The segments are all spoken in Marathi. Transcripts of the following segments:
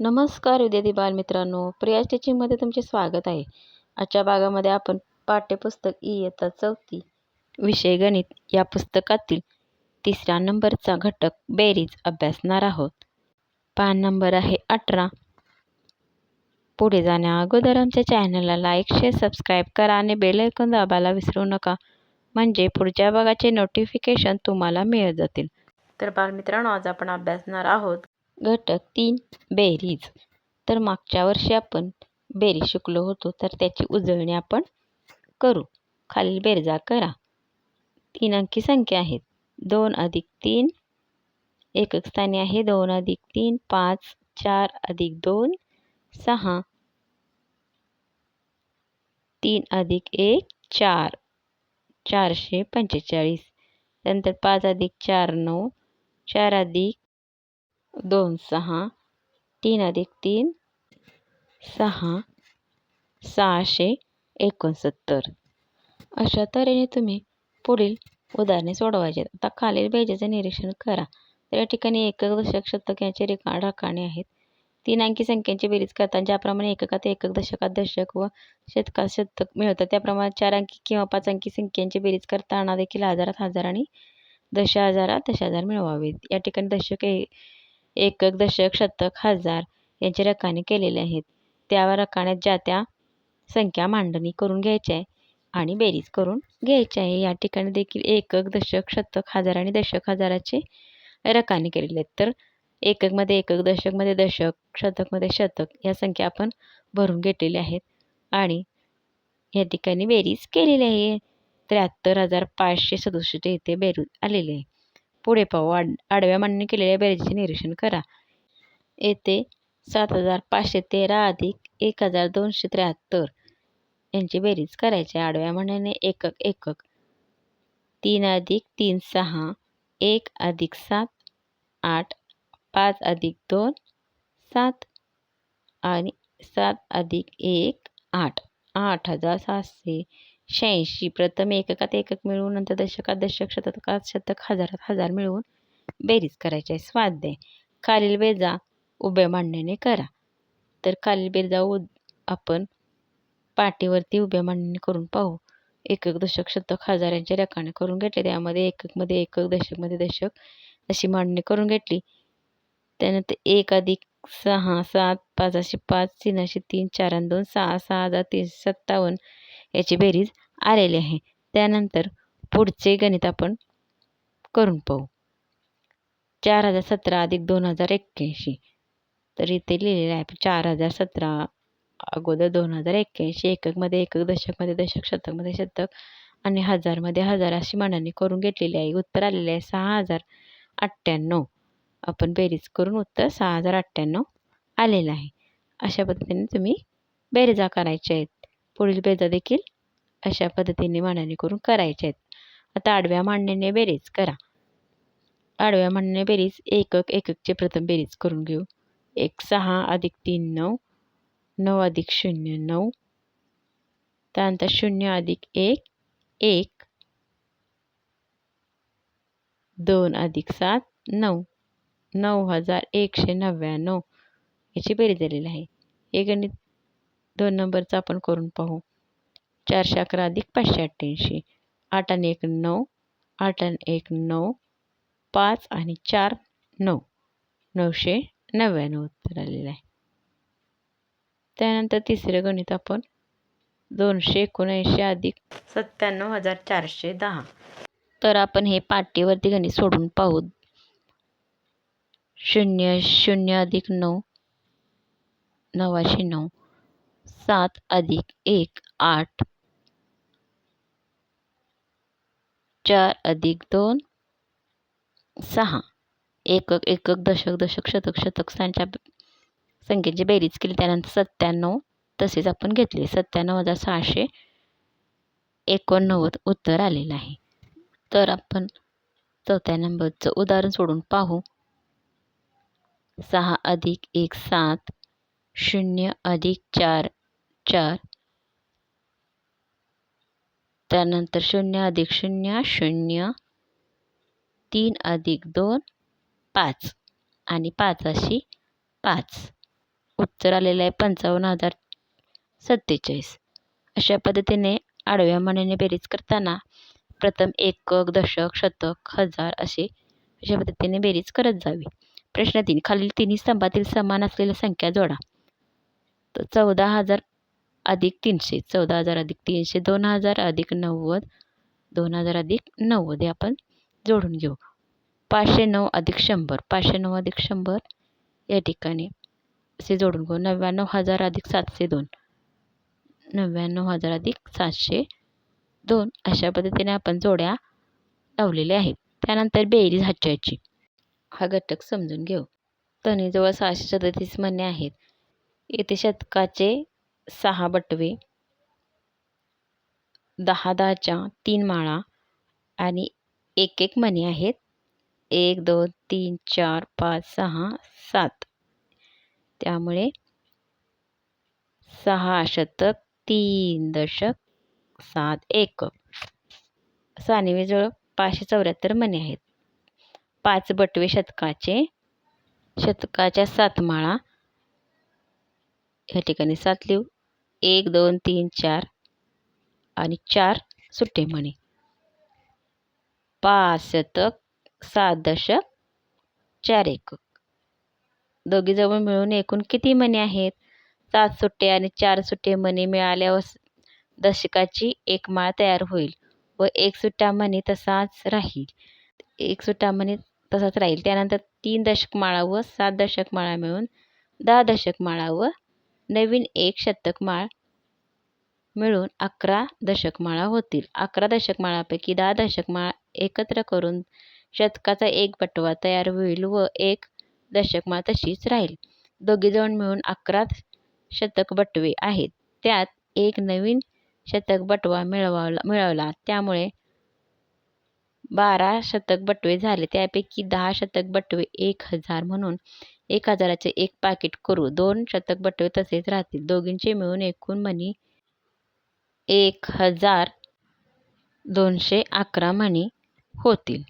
नमस्कार विद्यार्थी बालमित्रांनो प्रिया टीचिंगमध्ये तुमचे स्वागत आहे. आजच्या भागामध्ये आपण पाठ्यपुस्तक इयत्ता चौथी विषय गणित या पुस्तकातील तिसऱ्या नंबरचा घटक बेरीज अभ्यासणार आहोत. पान नंबर आहे अठरा. पुढे जाण्या अगोदर आमच्या चॅनलला लाईक शेअर सबस्क्राईब करा आणि बेल ऐकून दाबायला विसरू नका. म्हणजे पुढच्या भागाचे नोटिफिकेशन तुम्हाला मिळत जातील. तर बालमित्रांनो आज आपण अभ्यासणार आहोत घटक तीन बेरीज. तर मागच्या वर्षी आपण बेरीज शिकलो होतो तर त्याची उजळणी आपण करू. खालील बेरजा करा. तीन अंकी संख्या आहेत. दोन अधिक तीन एकक स्थानी आहे. दोन अधिक तीन पाच चार अधिक दोन सहा. तीन अधिक एक चार. चारशे पंचेचाळीस. नंतर पाच अधिक चार नऊ. चार अधिक दोन सहा तीन अधिक तीन सहा सहाशे एकोणसत्तर. अशा तऱ्हेने तुम्ही पुढील उदाहरणे सोडवायचे. आता खालील बेजेचे निरीक्षण करा. तर या ठिकाणी एकक दशक शतक यांचे रेखा राखाणे आहेत. तीन अंकी संख्यांची बेरीज करताना ज्याप्रमाणे एककात एकक दशकात दशक व शतकात शतक मिळतात त्याप्रमाणे चार अंकी किंवा पाच अंकी संख्यांची बेरीज करताना देखील हजारात हजार आणि दश हजारात दश हजार मिळवावेत. या ठिकाणी दशक हे एकक दशक शतक हजार यांचे रकाने केलेले आहेत. त्या रकान्यात ज्या त्या संख्या मांडणी करून घ्यायच्या आहे आणि बेरीज करून घ्यायची आहे. या ठिकाणी देखील एकक दशक शतक हजार आणि दशक हजाराचे रकाने केलेले आहेत. तर एककमध्ये एकक दशकमध्ये दशक शतकमध्ये शतक या संख्या आपण भरून घेतलेल्या आहेत आणि या ठिकाणी बेरीज केलेली आहे. त्र्याहत्तर हजार पाचशे सदुसष्ट येथे बेरीज आलेली आहे. पुढे पाहू. आड आडव्या मांडणी केलेल्या बेरीजचे निरीक्षण करा. येथे सात हजार पाचशे तेरा अधिक एक हजार दोनशे त्र्याहत्तर यांची बेरीज करायची आडव्या मांडणीने एकक एकक. तीन अधिक तीन सहा. एक अधिक सात आठ. पाच अधिक दोन सात. आणि सात अधिक एक आठ. आठ हजार सातशे शहाऐंशी. प्रथम एककात एकक मिळवून नंतर दशकात दशक शतकात शतक हजारात हजार मिळवून बेरीज करायची आहे. स्वाध्याय खालील बेरजा उभ्या मांडणीने करा. तर खालील बेरजा उ आपण पाटीवरती उभ्या मांडणी करून पाहू. एकक दशक शतक हजार रेखाने करून घेतले. त्यामध्ये एककमध्ये एकक दशकमध्ये दशक अशी मांडणी करून घेतली. त्यानंतर एक अधिक सहा सात पाचशे पाच तीनशे तीन चार आणि दोन सहा सहा हजार तीनशे सत्तावन्न. याची बेरीज आलेली आहे. त्यानंतर पुढचे गणित आपण करून पाहू. चार हजार सतरा अधिक दोन हजार एक्क्याऐंशी. तर इथे लिहिलेलं आहे चार हजार सतरा अगोदर दोन हजार एक्क्याऐंशी एककमध्ये एकक दशकमध्ये दशक शतकमध्ये शतक आणि हजारमध्ये हजार अशी मांडणी करून घेतलेली आहे. उत्तर आलेले आहे सहा हजार अठ्ठ्याण्णव. आपण बेरीज करून उत्तर सहा हजार अठ्ठ्याण्णव आलेलं आहे. अशा पद्धतीने तुम्ही बेरीजा करायच्या आहेत. पुढील बेजा देखील अशा पद्धतीने मांडणी करून करायच्या आहेत. आता आडव्या मांडणीने बेरीज करा. आडव्या मांडणीने बेरीज एकक एककचे प्रथम बेरीज करून घेऊ. एक सहा अधिक तीन नऊ. नऊ अधिक शून्य नऊ. त्यानंतर शून्य अधिक एक. एक. दोन अधिक सात नऊ. नऊ हजार एकशे नव्याण्णव. याची बेरीज झालेली आहे. हे गणित दोन नंबरचा आपण करून पाहू. चारशे अकरा अधिक पाचशे अठ्ठ्याऐंशी. आठ आणि एक नऊ. आठ आणि एक नऊ. पाच आणि चार नऊ. नऊशे नव्याण्णव उत्तर आलेलं आहे. त्यानंतर तिसरं गणित आपण दोनशे एकोणऐंशी अधिक सत्त्याण्णव हजार चारशे दहा. तर आपण हे पाटीवरती गणित सोडून पाहू. शून्य शून्य अधिक नऊ. नवाशे नऊ. सात अधिक एक आठ. चार अधिक दोन सहा. एकक एकक दशक दशक शतक शतक संख्या संख्येची बेरीज केली त्यानंतर सत्त्याण्णव तसेच आपण घेतले. सत्त्याण्णव हजार सहाशे एकोणनव्वद उत्तर आलेलं आहे. तर आपण चौथ्या नंबरचं उदाहरण सोडून पाहू. सहा अधिक एक सात शून्य अधिक चार चार. त्यानंतर शून्य अधिक शून्य शून्य. तीन अधिक दोन पाच. आणि पाच अशी पाच. उत्तर आलेलं आहे पंचावन्न हजार सत्तेचाळीस. अशा पद्धतीने आडव्या मानेने बेरीज करताना प्रथम एकक दशक शतक हजार असे अशा पद्धतीने बेरीज करत जावी. प्रश्न तीन. खालील तिन्ही स्तंभातील समान असलेल्या संख्या जोडा. तर चौदा हजार अधिक तीनशे चौदा हजार अधिक तीनशे दोन हजार अधिक नव्वद दोन हजार अधिक नव्वद हे आपण जोडून घेऊ. पाचशे नऊ अधिक शंभर पाचशे नऊ अधिक शंभर या ठिकाणी असे जोडून घेऊ. नव्याण्णव हजार अधिक सातशे दोन नव्याण्णव हजार अधिक सातशे दोन अशा पद्धतीने आपण जोड्या लावलेल्या आहेत. त्यानंतर बेरीज हच्चायची हा घटक समजून घेऊ. तणीजवळ सहाशे सदतीस मणे आहेत. येथे शतकाचे सहा बटवे दहा दहाच्या तीन माळा आणि एक एक मणी आहेत. एक दोन तीन चार पाच सहा सात. त्यामुळे सहा शतक तीन दशक सात एक. सानिवेजवळ पाचशे चौऱ्याहत्तर मणी आहेत. पाच बटवे शतकाचे शतकाच्या सात माळा. ह्या ठिकाणी सात लिहू. एक दोन तीन चार आणि चार सुट्टे म्हणी. पाच शतक सात दशक चार एकक दोघीजवळ मिळून एकूण किती म्हणी आहेत? सात सुट्टे आणि चार सुट्टे म्हणी मिळाल्यावर दशकाची एक माळ तयार होईल व एक सुट्टा म्हणी तसाच राहील. एक सुट्टा म्हणी तसाच राहील. त्यानंतर तीन दशक माळा व सात दशक माळा मिळून दहा दशक माळा व नवीन एक शतकमाळ मिळून अकरा दशकमाळा होतील. अकरा दशकमाळापैकी दहा दशकमाळ एकत्र करून शतकाचा एक बटवा तयार होईल व एक दशकमाळ तशीच राहील. दोघीजण मिळून अकरा शतक बटवे आहेत. त्यात एक नवीन शतक बटवा मिळवावला मिळवला त्यामुळे बारा शतक बटवे झाले. त्यापैकी दहा शतक बटवे एक हजार म्हणून एक हजाराचे एक पाकिट करू. दोन शतक बटवे तसेच राहतील. दोघींचे मिळून एकूण म्हणी एक हजार दोनशे अकरा मणी होतील.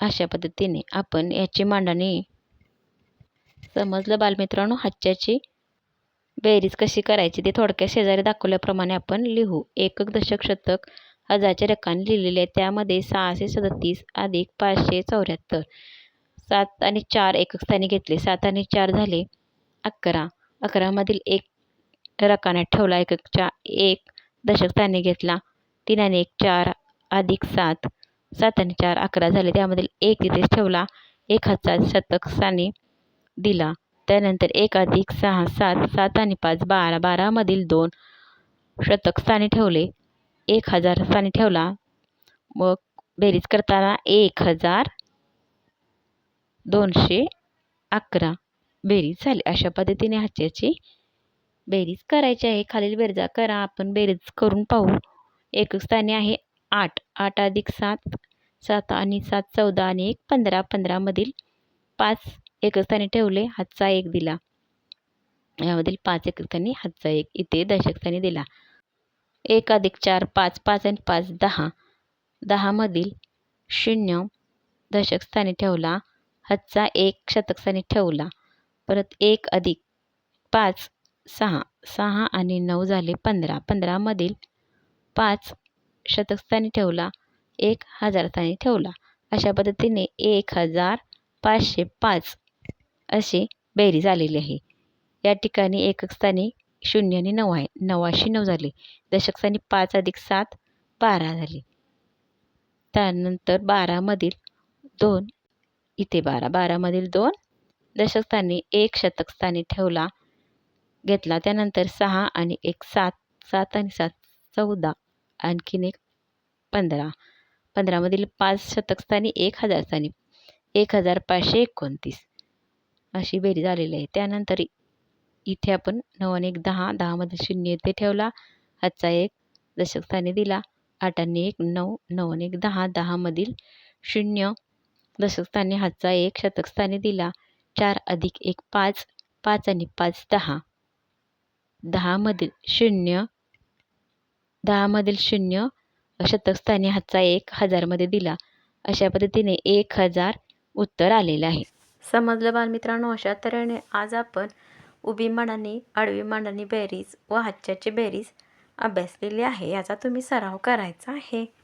अशा पद्धतीने आपण याची मांडणी समजलं बालमित्रांनो? हच्च्याची बेरीज कशी करायची ते थोडक्यात शेजारी दाखवल्याप्रमाणे आपण लिहू. एकक दशक शतक हजारच्या रकाने लिहिलेले आहे. त्यामध्ये सहाशे सदतीस अधिक पाचशे चौऱ्याहत्तर. सात आणि चार एकक स्थानी घेतले. सात आणि चार झाले अकरा. अकरामधील एक रकान्यात ठेवला. एककच्या एक दशक स्थानी घेतला. तीन आणि एक चार अधिक सात. सात आणि चार अकरा झाले. त्यामधील एक तिथेच ठेवला. एक हजार शतक स्थानी दिला. त्यानंतर एक अधिक सहा सात सात आणि पाच बारा. बारामधील दोन शतक स्थानी ठेवले. एक हजार स्थानी ठेवला. मग बेरीज करताना एक हजार दोनशे अकरा बेरीज झाली. अशा पद्धतीने ह्याच्याची बेरीज करायची आहे. खालील बेरजा करा. आपण बेरीज करून पाहू. एक स्थानी आहे आठ. आठ अधिक सात सात आणि सात चौदा आणि एक पंधरा. पंधरामधील पाच एकस्थानी ठेवले. हातचा एक दिला. यामधील पाच एकस्थानी हातचा एक. इथे दशकस्थानी दिला. एक अधिक चार पाच. पाच आणि पाच दहा. दहामधील शून्य दशकस्थानी ठेवला. हातचा एक शतकस्थानी ठेवला. परत एक अधिक पाच सहा. सहा आणि नऊ झाले पंधरा. पंधरामधील पाच शतकस्थानी ठेवला. एक हजारस्थानी ठेवला. अशा पद्धतीने एक हजार पाचशे पाच असे बेरीज आलेली आहे. या ठिकाणी एककस्थानी शून्य आणि नऊ आहे. नवाशे नऊ झाले. दशकस्थानी पाच अधिक सात बारा झाले. त्यानंतर बारामधील दोन इथे बारा बारामधील दोन दशकस्थानी एक शतकस्थानी ठेवला घेतला. त्यानंतर सहा आणि एक सात सात आणि सात चौदा आणखीन एक पंधरा. पंधरामधील पाच शतकस्थानी एक हजार स्थानी एक हजार पाचशे एकोणतीस अशी बेरीज झालेली आहे. त्यानंतर इथे आपण नऊ आणि एक दहा दहामध्ये शून्य इथे ठेवला. हातचा एक दशकस्थानी दिला. आठ आणि एक नऊ नऊ आणि एक दहा दहामधील शून्य दशकस्थानी हातचा एक शतकस्थानी दिला. चार अधिक एक पाच पाच आणि पाच दहा. दहामधील शून्य दहामधील शून्य शतकस्थानी हातचा एक हजारमध्ये दिला. अशा पद्धतीने एक हजार उत्तर आलेलं आहे. समजलं बालमित्रांनो? अशा तऱ्हेने आज आपण उभी मांडाणी आडवी मानानी बेरीज व हातच्याची बेरीज अभ्यासलेली आहे. याचा तुम्ही सराव करायचा आहे.